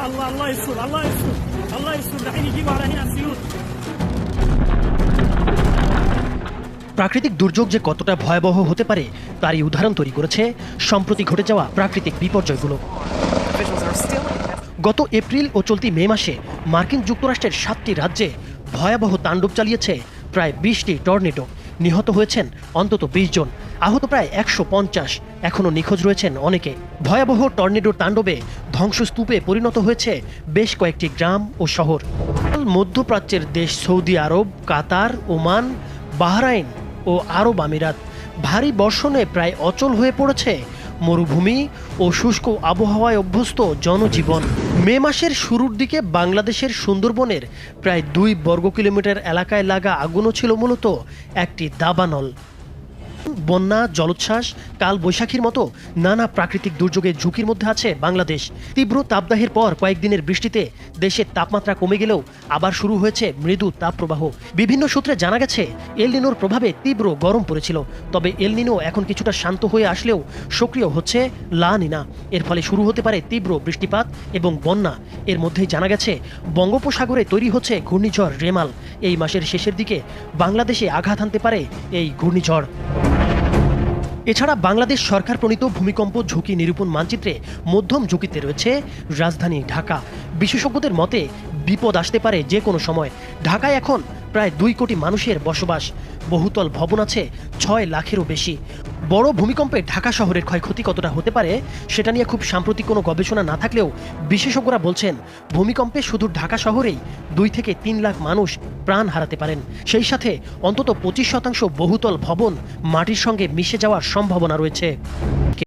الله الله يستر الله يستر الله يستر دحين يجيبوا على هنا السيوط প্রাকৃতিক দুর্যোগ যে কতটা ভয়াবহ হতে পারে তারই উদাহরণ তৈরি করেছে সম্প্রতি ঘটে যাওয়া প্রাকৃতিক বিপর্যয়গুলো Officials are still গত এপ্রিল ও চলতি মে মাসে মার্কিন যুক্তরাষ্ট্রের সাতটি রাজ্যে ভয়াবহ তাণ্ডব চালিয়েছে প্রায় বিশটি টর্নেডো নিহত হয়েছেন অন্তত বিশ জন আহত প্রায় একশো পঞ্চাশ এখনও নিখোঁজ রয়েছেন অনেকে ভয়াবহ টর্নেডোর তাণ্ডবে ধ্বংসস্তূপে পরিণত হয়েছে বেশ কয়েকটি গ্রাম ও শহর। মধ্যপ্রাচ্যের দেশ Saudi Arab, Qatar, Oman, Bahrain ও আরব আমিরাত ভারী বর্ষণে প্রায় অচল হয়ে পড়েছে মরুভূমি ও শুষ্ক আবহাওয়ায় অভ্যস্ত জনজীবন। মে মাসের শুরুর দিকে বাংলাদেশের সুন্দরবনের প্রায় দুই বর্গ কিলোমিটার এলাকায় লাগা আগুনও ছিল মূলত একটি দাবানল। বন্যা, জলোচ্ছ্বাস, কাল বৈশাখীর মতো নানা প্রাকৃতিক দুর্যোগের ঝুঁকির মধ্যে আছে বাংলাদেশ। তীব্র তাপদাহের পর কয়েকদিনের বৃষ্টিতে দেশের তাপমাত্রা কমে গেলেও আবার শুরু হয়েছে মৃদু তাপপ্রবাহ। বিভিন্ন সূত্রে জানা গেছে এলনিনোর প্রভাবে তীব্র গরম পড়েছিল। তবে এলনিনো এখন কিছুটা শান্ত হয়ে আসলেও সক্রিয় হচ্ছে লা নিনা। এর ফলে শুরু হতে পারে তীব্র বৃষ্টিপাত এবং বন্যা। এর মধ্যেই জানা গেছে, বঙ্গোপসাগরে তৈরি হচ্ছে ঘূর্ণিঝড় রেমাল। এই মাসের শেষের দিকে বাংলাদেশে আঘাত হানতে পারে এই ঘূর্ণিঝড়। এছাড়া বাংলাদেশ সরকার প্রণীত ভূমিকম্প, ঝুঁকি নিরূপণ মানচিত্রে মধ্যম ঝুঁকিতে রয়েছে রাজধানী ঢাকা। বিশেষজ্ঞদের মতে, বিপদ আসতে পারে যে কোনো সময়। ঢাকায় এখন প্রায় দুই কোটি মানুষের বসবাস। বহুতল ভবন আছে, ছয় লাখেরও বেশি। বড় ভূমিকম্পে ঢাকা শহরের ক্ষয়ক্ষতি কতটা হতে পারে, সেটা নিয়ে খুব সাম্প্রতিক কোনো গবেষণা না থাকলেও বিশেষজ্ঞরা বলছেন, ভূমিকম্পে শুধু ঢাকা শহরেই দুই থেকে তিন লাখ মানুষ প্রাণ হারাতে পারেন। সেই সাথে অন্তত পঁচিশ শতাংশ বহুতল ভবন মাটির সঙ্গে মিশে যাওয়ার সম্ভাবনা রয়েছে।